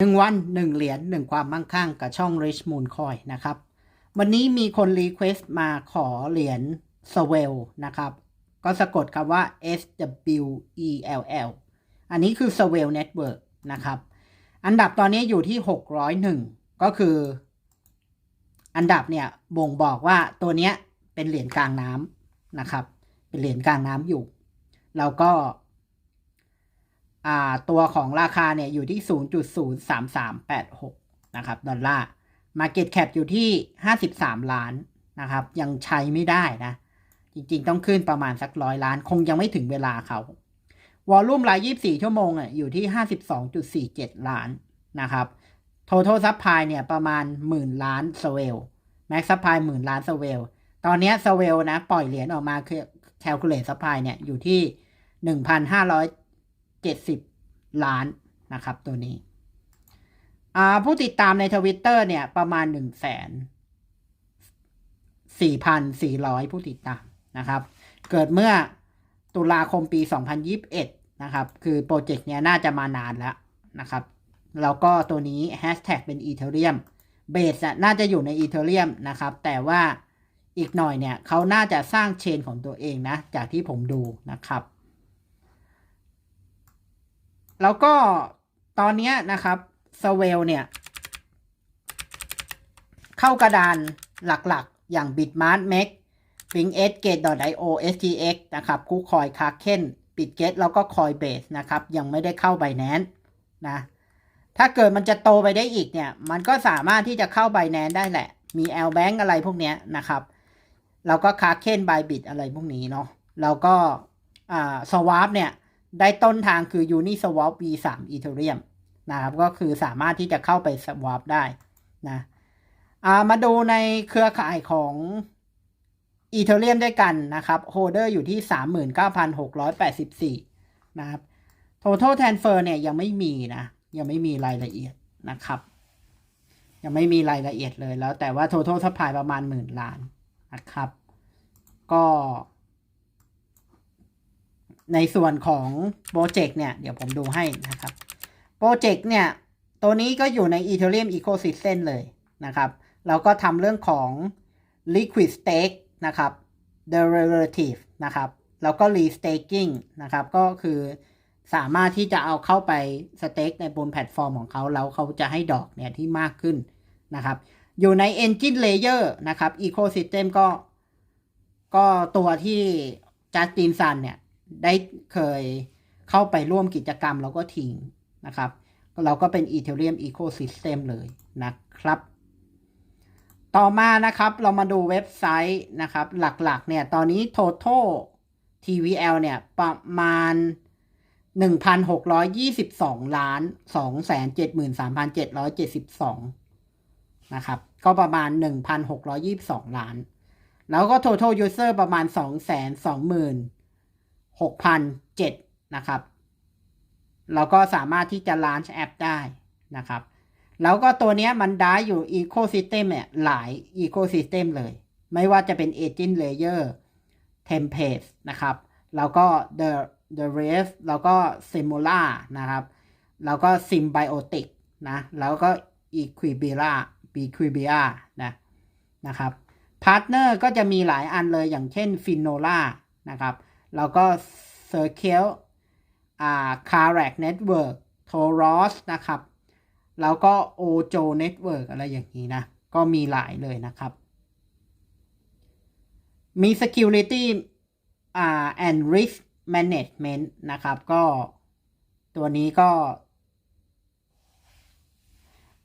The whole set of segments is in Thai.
หนึ่งวันหนึ่งเหรียญหนึ่งความมั่งคั่งกับช่อง Rich Moon Coin นะครับ วันนี้มีคนรีเควสต์มาขอเหรียญ Swell นะครับ ก็สะกดคำว่า S W E L L อันนี้คือ Swell Network นะครับ อันดับตอนนี้อยู่ที่ 601 ก็คือ อันดับเนี่ยบ่งบอกว่าตัวเนี้ยเป็นเหรียญกลางน้ำนะครับ เป็นเหรียญกลางน้ำอยู่ แล้วก็ ตัวของราคาเนี่ยอยู่ที่ 0.03386 นะครับดอลลาร์ Market Cap อยู่ที่ 53 ล้านนะครับ ยังใช้ไม่ได้นะ จริงๆ ต้องขึ้นประมาณสักร้อยล้าน คงยังไม่ถึงเวลาเขา วอลลุ่มราย 24 ชั่วโมงอะอยู่ที่ 52.47 ล้านนะครับ Total Supply เนี่ยประมาณหมื่นล้านสเวล Max Supply หมื่นล้านสเวล ตอนเนี้สเวลนะปล่อยเหรียญออกมาคือ Calculate Supply เนี่ยอยู่ที่ 1,570 ล้านนะครับตัวนี้ผู้ติดตามในทวิตเตอร์เนี่ยประมาณ1 0 0 0 0 4,400ผู้ติดตามนะครับ เกิดเมื่อตุลาคมปี 2021 นะครับ คือโปรเจกต์เนี้ยน่าจะมานานแล้วนะครับ แล้วก็ตัวนี้แฮชแท็กเป็นอีเทเรียมเบสน่าจะอยู่ในอีเทเรียมนะครับ แต่ว่าอีกหน่อยเนี่ยเขาน่าจะสร้างเชนของตัวเองนะ จากที่ผมดูนะครับ แล้วก็ตอนนี้นะครับสเวลเนี่ย เข้ากระดานหลักๆ อย่าง Bitmart m a c p i n g s Gate.io SGX นะครับคูคอยคาเคนปิดเกตแล้วก็คอยเบสนะครับ ยังไม่ได้เข้า Binance นะถ้าเกิดมันจะโตไปได้อีกเนี่ย มันก็สามารถที่จะเข้า Binance ได้แหละ มี L Bank อะไรพวกเนี้ยนะครับแล้วก็คาเคนบายบิ t อะไรพวกนี้เนาะแล้วก็อ่าสวาปเนี่ย ได้ต้นทางคือ Uniswap V3 Ethereum นะครับก็คือสามารถที่จะเข้าไป swap ได้นะามาดูในเครือข่ายของ Ethereum ด้วยกันนะครับโฮเดอร์อยู่ที่ 39,684 นะครับ Total Transfer เนี่ยยังไม่มีนะ ยังไม่มีรายละเอียดนะครับ ยังไม่มีรายละเอียดเลยแล้วแต่ว่า Total Supply ประมาณหมื่นล้านนะครับ ก็ ในส่วนของโปรเจกต์เนี่ย เดี๋ยวผมดูให้นะครับโปรเจกต์เนี่ย ตัวนี้ก็อยู่ใน Ethereum Ecosystem เลยนะครับเราก็ทำเรื่องของ Liquid Stake นะครับ Derivative นะครับแล้วก็ Restaking นะครับ ก็คือสามารถที่จะเอาเข้าไปสเต็กในบนแพลตฟอร์มของเขา แล้วเขาจะให้ดอกเนี่ยที่มากขึ้นนะครับ อยู่ใน Engine Layer นะครับ Ecosystem ก็ ก็ตัวที่จัสตินซันเนี่ย ได้เคยเข้าไปร่วมกิจกรรมแล้วก็ทิ้งนะครับ เราก็เป็น Ethereum Ecosystem เลยนะครับ ต่อมานะครับเรามาดูเว็บไซต์นะครับ หลักๆเนี่ยตอนนี้ total TVL เนี่ยประมาณ 1,622 ล้าน 273,772 นะครับ ก็ประมาณ 1,622 ล้าน แล้วก็ total user ประมาณ 6,007นะครับเราก็สามารถที่จะ launch แอปได้นะครับ แล้วก็ตัวนี้มันได้อยู่ Ecosystem เนี่ยหลาย Ecosystem เลย ไม่ว่าจะเป็น Agent Layer Template นะครับ แล้วก็ The The Rest แล้วก็ Simula นะครับ แล้วก็ Symbiotic นะ แล้วก็ Equibria Equibria นะนะครับพาร์ทเนอร์ก็จะมีหลายอันเลยอย่างเช่น Finola นะครับ แล้วก็ Circle อ่า Carac Network Toros นะครับ แล้วก็ Ojo Network อะไรอย่างนี้นะ ก็มีหลายเลยนะครับ มี Security อ่า and Risk Management นะครับ ก็ตัวนี้ก็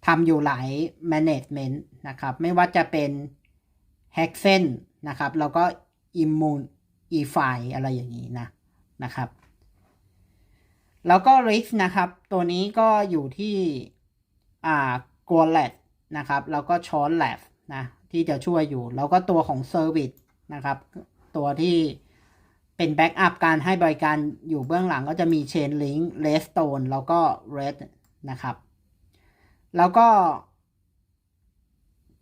ทำอยู่หลาย Management นะครับ ไม่ว่าจะเป็น h a c k e n นะครับ แล้วก็ Immune e f i อะไรอย่างนี้นะนะครับ แล้วก็ Risk นะครับ ตัวนี้ก็อยู่ที่อ่า g o l a t นะครับ แล้วก็ช้อน Lab นะที่จะช่วยอยู่ แล้วก็ตัวของ Service นะครับ ตัวที่เป็นแบ็กอัพการให้บริการอยู่เบื้องหลังก็จะมี Chainlink Redstone แล้วก็ Red นะครับ แล้วก็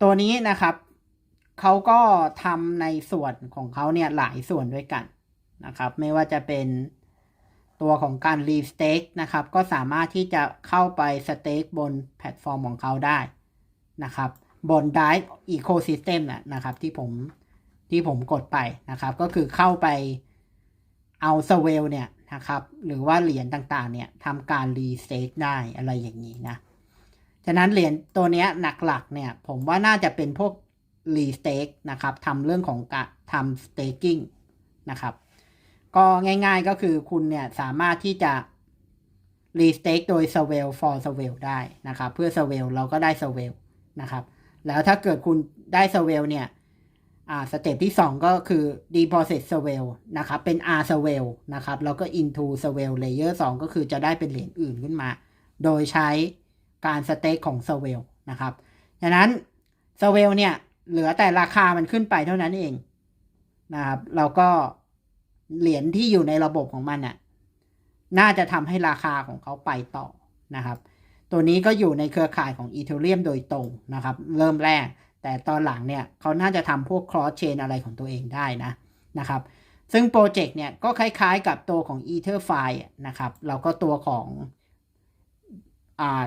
ตัวนี้นะครับ เขาก็ทำในส่วนของเขาเนี่ยหลายส่วนด้วยกันนะครับ ไม่ว่าจะเป็นตัวของการรีสเต็กนะครับ ก็สามารถที่จะเข้าไปสเต็กบนแพลตฟอร์มของเขาได้นะครับ บน Dive Ecosystem นะนะครับ ที่ผมที่ผมกดไปนะครับ ก็คือเข้าไปเอาสเวลเนี่ยนะครับหรือว่าเหรียญต่างๆเนี่ยทำการรีสเต็กได้อะไรอย่างนี้นะ ฉะนั้นเหรียญตัวเนี้ยหลักๆเนี่ยผมว่าน่าจะเป็นพวก รีสเต็กนะครับทำเรื่องของการทำสเต็กกิ้งนะครับก็ง่ายๆก็คือคุณเนี่ยสามารถที่จะรีสเต็กโดย s w e l for s w e l ได้นะครับ เพื่อ s w e l เราก็ได้ s w e l นะครับ แล้วถ้าเกิดคุณได้ s w e l เนี่ยอ่าสเต็ปที่ 2 ก็คือ deposit s w e l นะครับ เป็น r s w e l นะครับ แล้วก็ into s w e l layer 2 ก็คือจะได้เป็นเหรียญอื่นขึ้นมา โดยใช้การสเต็กของ s w e l นะครับดังนั้น s w e l เนี่ย เหลือแต่ราคามันขึ้นไปเท่านั้นเองนะครับ เราก็เหรียญที่อยู่ในระบบของมันน่ะ น่าจะทำให้ราคาของเขาไปต่อนะครับ ตัวนี้ก็อยู่ในเครือข่ายของ e t h e r e u m โดยตรงนะครับ เริ่มแรก แต่ตอนหลังเนี่ยเขาน่าจะทำพวก cross chain อะไรของตัวเองได้นะนะครับ ซึ่งโปรเจกต์เนี่ยก็คล้ายๆกับตัวของ Etherfi นะครับ แล้วก็ตัวของอ่า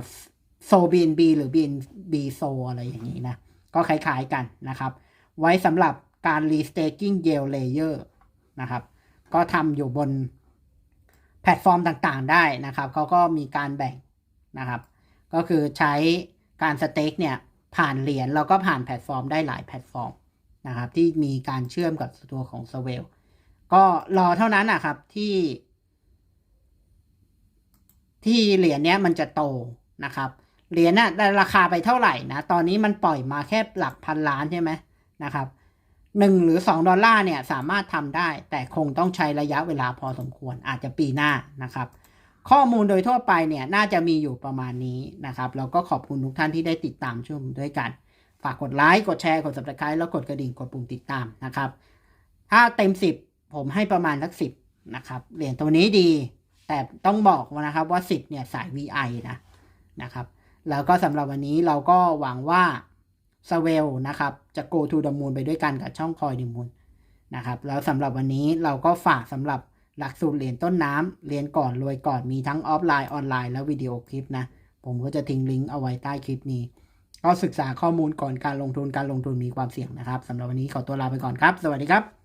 โซบีนบีหรือบีนบีโซอะไรอย่างนี้นะ ก็คล้ายๆกันนะครับ ไว้สำหรับการ restaking Yale Layer นะครับ ก็ทำอยู่บนแพลตฟอร์มต่างๆได้นะครับ เขาก็มีการแบ่งนะครับ ก็คือใช้การสเต็กเนี่ยผ่านเหรียญแล้วก็ผ่านแพลตฟอร์มได้หลายแพลตฟอร์มนะครับ ที่มีการเชื่อมกับตัวของ s w e l ก็รอเท่านั้นนะครับที่ ที่เหรียญเนี้ยมันจะโตนะครับ เหรียญน่ะได้ราคาไปเท่าไหร่นะ ตอนนี้มันปล่อยมาแค่หลักพันล้านใช่ไหมนะครับหนึ่งหรือสองดอลลาร์เนี่ยสามารถทำได้ แต่คงต้องใช้ระยะเวลาพอสมควรอาจจะปีหน้านะครับ ข้อมูลโดยทั่วไปเนี่ยน่าจะมีอยู่ประมาณนี้นะครับ แล้วก็ขอบคุณทุกท่านที่ได้ติดตามชมด้วยกัน ฝากกดไลค์กดแชร์กด subscribe แล้วกดกระดิ่งกดปุ่มติดตามนะครับ ถ้าเต็ม 10 ผมให้ประมาณสักสิบนะครับเหรียญตัวนี้ดี แต่ต้องบอกนะครับว่า 10เนี่ยสาย VI นะนะครับ แล้วก็สำหรับวันนี้เราก็หวังว่าสเวลนะครับ จะ go to the moon ไปด้วยกันกับช่องคอยดิมูลนะครับ แล้วสำหรับวันนี้เราก็ฝากสำหรับหลักสูตรเหรียญต้นน้ำเรียนก่อนรวยก่อนมีทั้งออฟไลน์ออนไลน์และวิดีโอคลิปนะ ผมก็จะทิ้งลิงก์เอาไว้ใต้คลิปนี้ ก็ศึกษาข้อมูลก่อนการลงทุนการลงทุนมีความเสี่ยงนะครับสำหรับวันนี้ขอตัวลาไปก่อนครับ สวัสดีครับ